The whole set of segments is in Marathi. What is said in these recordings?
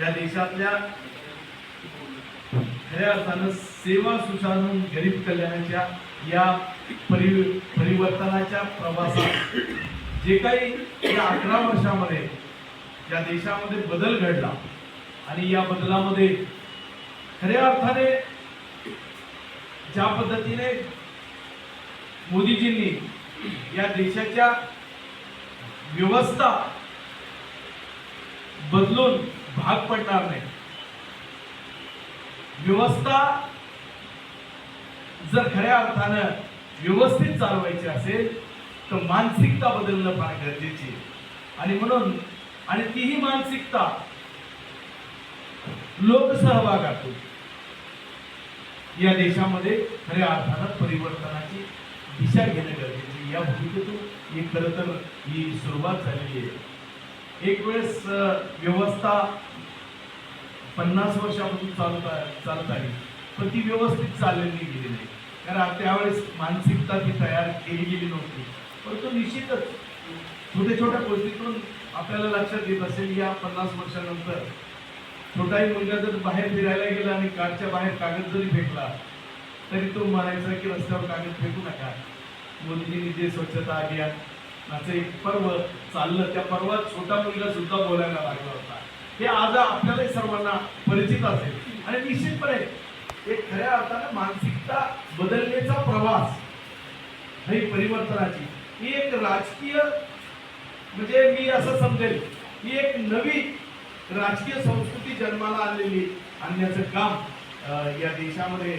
या देशातल्या खऱ्या अर्थानं सेवा सुशासन गरीब कल्याणाच्या या परि परिवर्तनाच्या प्रवासात जे काही या अकरा वर्षामध्ये या देशामध्ये बदल घडला आणि या बदलामध्ये खऱ्या अर्थाने ज्या पद्धतीने मोदीजींनी या देशाच्या व्यवस्था बदलून भाग पडणार नाही. व्यवस्था जर खऱ्या अर्थानं व्यवस्थित चालवायची असेल तर मानसिकता बदलणं फार गरजेची आणि म्हणून आणि तीही मानसिकता लोकसहभागातून या देशामध्ये खऱ्या अर्थानं परिवर्तनाची दिशा घेणं गरजेची या भूमिकेतून ही खरं तर ही सुरुवात झालेली आहे. एक वेळेस व्यवस्था पन्नास वर्षापासून चालत चालत आहे. पण ती व्यवस्थित चाललेली गेली नाही. कारण त्यावेळेस मानसिकता ती तयार केली गेली नव्हती. परंतु निश्चितच छोट्या छोट्या गोष्टीतून आपल्याला लक्षात येत असेल या पन्नास वर्षानंतर छोटाही मुलगा जर बाहेर फिरायला गेला आणि कारच्या बाहेर कागद जरी फेकला तरी तो म्हणायचा की रस्त्यावर कागद फेकू नका. मोदीजींनी जे स्वच्छता अभियान एक पर्व चाललं. त्या पर्वात छोटा मुलगा सुद्धा बोलायला लागला होता. हे आज आपल्याला सर्वांना परिचित असेल. आणि निश्चितपणे एक खऱ्या अर्थानं मानसिकता बदलण्याचा प्रवास ही परिवर्तनाची. ही एक राजकीय म्हणजे मी असं समजेल ही एक नवी राजकीय संस्कृती जन्माला आलेली आणण्याचं काम या देशामध्ये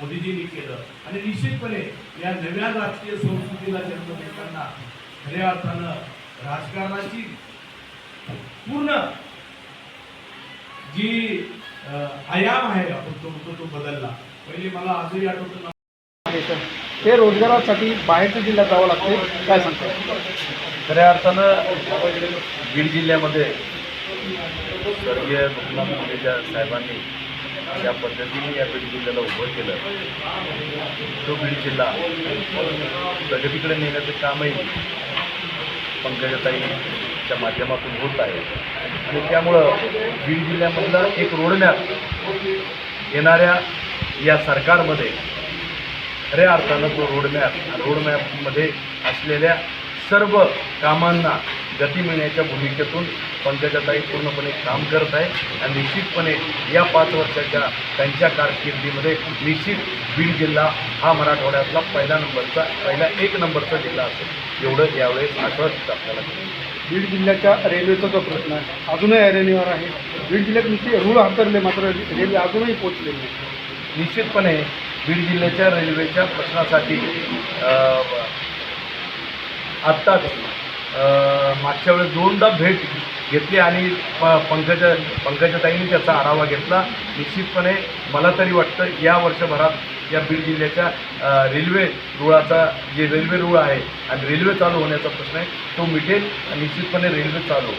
मोदीजींनी केलं. आणि निश्चितपणे या नव्या राजकीय संस्कृतीला जन्म देताना खऱ्या अर्थानं राजकारणाची पूर्ण जी आयाम आहे आपण तो तो- तो बदलला. पहिले मला आजही आठवतं ते रोजगारासाठी बाहेरच्या जिल्ह्यात जावं लागते काय सांगता? खऱ्या अर्थानं बीड जिल्ह्यामध्ये स्वर्गीय मुंडेच्या साहेबांनी ज्या पद्धतीने या बीड जिल्ह्याला उभं केलं. तो बीड जिल्हा प्रगतीकडे नेण्याचं कामही पंकजाताईच्या माध्यमातून होत आहे. आणि त्यामुळं बीड जिल्ह्यामधला एक रोडमॅप येणाऱ्या या सरकारमध्ये खऱ्या अर्थानं तो रोडमॅप रोडमॅपमध्ये असलेल्या सर्व कामांना गती मिळण्याच्या भूमिकेतून पंकजाताई पूर्णपणे काम करत आहे. आणि निश्चितपणे या पाच वर्षाच्या त्यांच्या कारकिर्दीमध्ये निश्चित बीड जिल्हा हा मराठवाड्यातला पहिला नंबरचा पहिला एक नंबरचा जिल्हा असेल. एवढं यावेळेस आश्वासित आपल्याला बीड जिल्ह्याच्या रेल्वेचा जो प्रश्न आहे अजूनही ऐरणीवर आहे. बीड जिल्ह्यात नुसते रूळ हातरले मात्र रेल्वे अजूनही पोचलेली नाही. निश्चितपणे बीड जिल्ह्याच्या रेल्वेच्या प्रश्नासाठी आत्ताच मागच्या वेळेस दोनदा भेट घेतली आणि प पंकज पंकजाताईंनी त्याचा आढावा घेतला. निश्चितपणे मला तरी वाटतं या वर्षभरात या बीड जिल्ह्याच्या रेल्वे रुळाचा जे रेल्वे रुळ आहे आणि रेल्वे चालू होण्याचा प्रश्न आहे तो मिटेल. आणि निश्चितपणे रेल्वे चालू